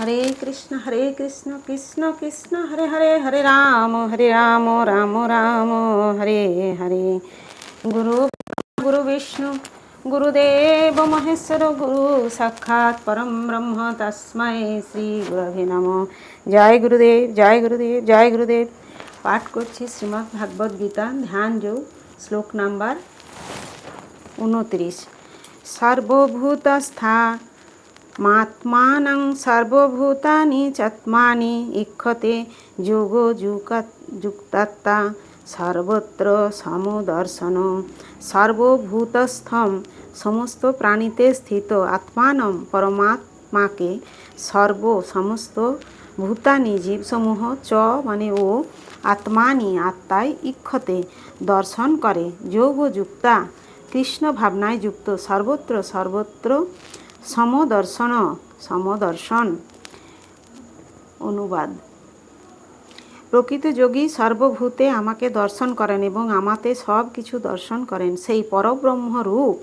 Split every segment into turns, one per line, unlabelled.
হরে কৃষ্ণ হরে কৃষ্ণ কৃষ্ণ কৃষ্ণ হরে হরে হরে রাম হরে রাম রাম রাম হরে হরে গুরু গুরু বিষ্ণু गुरुदेव महेश्वर गुरु साक्षात परम ब्रह्म तस्मै শ্রী গুরভে নম জয় গুরুদেব জয় গুরুদেব জয় গুরুদেব পাঠ করছি শ্রীমদ্ ভাগবত গীতা ধ্যান যোগ শ্লোক নাম্বার উনত্রিশ সর্বভূতস্থা মাত্মানং সর্বভূতানি চাত্মানি ইক্ষতে যোগ যুক্তাত্মা সর্বত্র সমদর্শন সর্বভূতস্থম সমস্ত প্রাণীতে স্থিত আত্মানম পরমাত্মাকে সর্ব সমস্ত ভূতানি জীবসমূহ চ মানে ও আত্মানি আত্মায় ইক্ষতে দর্শন করে যোগযুক্তা কৃষ্ণ ভাবনায় যুক্ত সর্বত্র সর্বত্র সমদর্শন সমদর্শন অনুবাদ প্রকৃত যোগী সর্বভূতে আমাকে দর্শন করেন এবং আমাতে সব কিছু দর্শন করেন সেই পরব্রহ্ম রূপ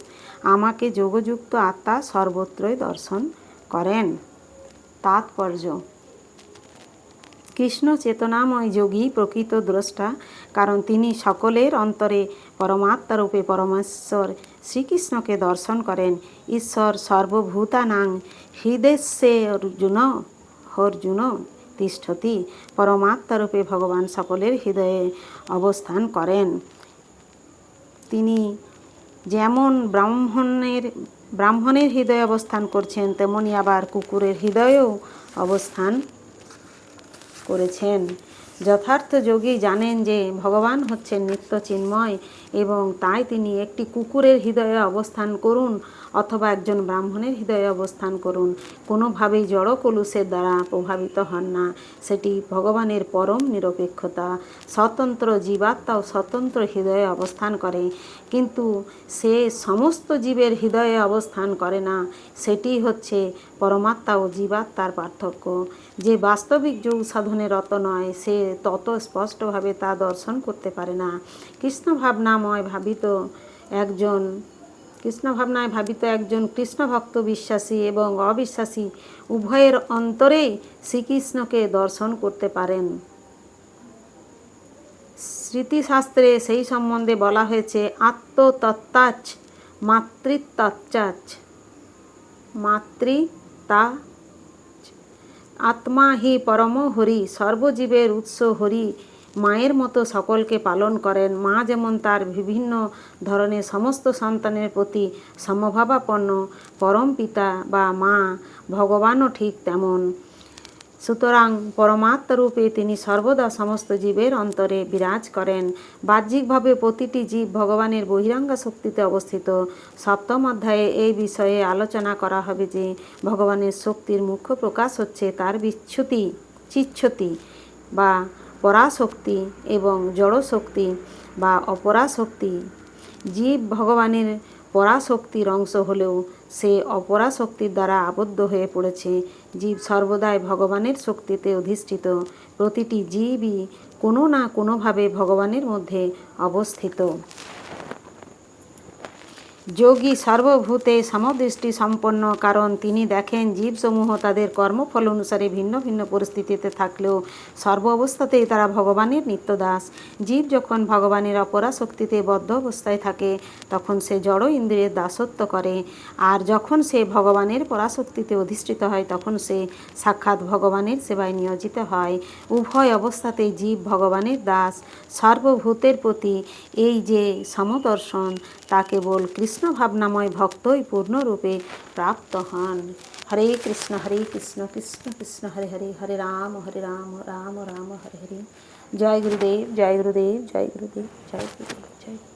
আমাকে যোগযুক্ত আত্মা সর্বত্রই দর্শন করেন তাৎপর্য কৃষ্ণ চেতনাময় যোগী প্রকৃত দ্রষ্টা কারণ তিনি সকলের অন্তরে পরমাত্মারূপে পরমেশ্বর শ্রীকৃষ্ণকে দর্শন করেন ঈশ্বর সর্বভূতানাং হৃদেশে অর্জুন অর্জুন তিষ্ঠতি পরমাত্মারূপে ভগবান সকলের হৃদয়ে অবস্থান করেন তিনি যেমন ব্রাহ্মণের ব্রাহ্মণের হৃদয়ে অবস্থান করছেন তেমনি আবার কুকুরের হৃদয়েও অবস্থান করেছেন যথার্থ যোগী জানেন যে ভগবান হচ্ছেন নিত্য চিন্ময় এবং তাই তিনি একটি কুকুরের হৃদয়ে অবস্থান করুন অথবা একজন ব্রাহ্মণের হৃদয়ে অবস্থান করুন কোনোভাবেই জড় কলুষের দ্বারা প্রভাবিত হন না সেটি ভগবানের পরম নিরপেক্ষতা স্বতন্ত্র জীবাত্মাও স্বতন্ত্র হৃদয়ে অবস্থান করে কিন্তু সে সমস্ত জীবের হৃদয়ে অবস্থান করে না সেটি হচ্ছে পরমাত্মা ও জীবাত্মার পার্থক্য যে বাস্তবিক যোগ সাধনে রত নয় সে তত স্পষ্টভাবে তা দর্শন করতে পারে না কৃষ্ণ ভাবনাময় ভাবিত একজন কৃষ্ণ ভাবনায় ভাবিত একজন কৃষ্ণ ভক্ত বিশ্বাসী এবং অবিশ্বাসী উভয়ের অন্তরেই শ্রীকৃষ্ণকে দর্শন করতে পারেন স্মৃতিশাস্ত্রে সেই সম্বন্ধে বলা হয়েছে আত্মতত্ত্বাচ মাতৃতত্ত্বাচ মাতৃতা আত্মা হি পরম হরি সর্বজীবের উৎস হরি মায়ের মতো সকলকে পালন করেন মা যেমন তার বিভিন্ন ধরনের সমস্ত সন্তানের প্রতি সমভাবাপন্ন পরম পিতা বা মা ভগবানও ঠিক তেমন সুতরাং পরমাত্মরূপে তিনি সর্বদা সমস্ত জীবের অন্তরে বিরাজ করেন বাহ্যিকভাবে প্রতিটি জীব ভগবানের বহিরঙ্গ শক্তিতে অবস্থিত সপ্তম অধ্যায়ে এই বিষয়ে আলোচনা করা হবে যে ভগবানের শক্তির মুখ্য প্রকাশ হচ্ছে তার বিচ্ছুতি চিচ্ছতি বা পরাশক্তি এবং জড়শক্তি বা অপরাশক্তি জীব ভগবানের পরাশক্তির অংশ হলেও সে অপরাশক্তির দ্বারা আবদ্ধ হয়ে পড়েছে জীব সর্বদাই ভগবানের শক্তিতে অধিষ্ঠিত প্রতিটি জীবই কোনো না কোনোভাবে ভগবানের মধ্যে অবস্থিত যোগী সর্বভূতে সমদৃষ্টি সম্পন্ন কারণ তিনি দেখেন জীবসমূহ তাদের কর্মফল অনুসারে ভিন্ন ভিন্ন পরিস্থিতিতে থাকলেও সর্ব অবস্থাতেই তারা ভগবানের নিত্যদাস জীব যখন ভগবানের অপরাশক্তিতে বদ্ধ অবস্থায় থাকে তখন সে জড় ইন্দ্রিয়ের দাসত্ব করে আর যখন সে ভগবানের পরাশক্তিতে অধিষ্ঠিত হয় তখন সে সাক্ষাৎ ভগবানের সেবায় নিয়োজিত হয় উভয় অবস্থাতেই জীব ভগবানের দাস সর্বভূতের প্রতি এই যে সমদর্শন তা কেবল কৃষ্ণ কৃষ্ণ ভাবনাময় ভক্তই পূর্ণরূপে প্রাপ্ত হন হরে কৃষ্ণ হরে কৃষ্ণ কৃষ্ণ কৃষ্ণ হরে হরে হরে রাম হরে রাম রাম রাম হরে হরে জয় গুরুদেব জয় গুরুদেব জয় গুরুদেব জয় গুরুদেব জয়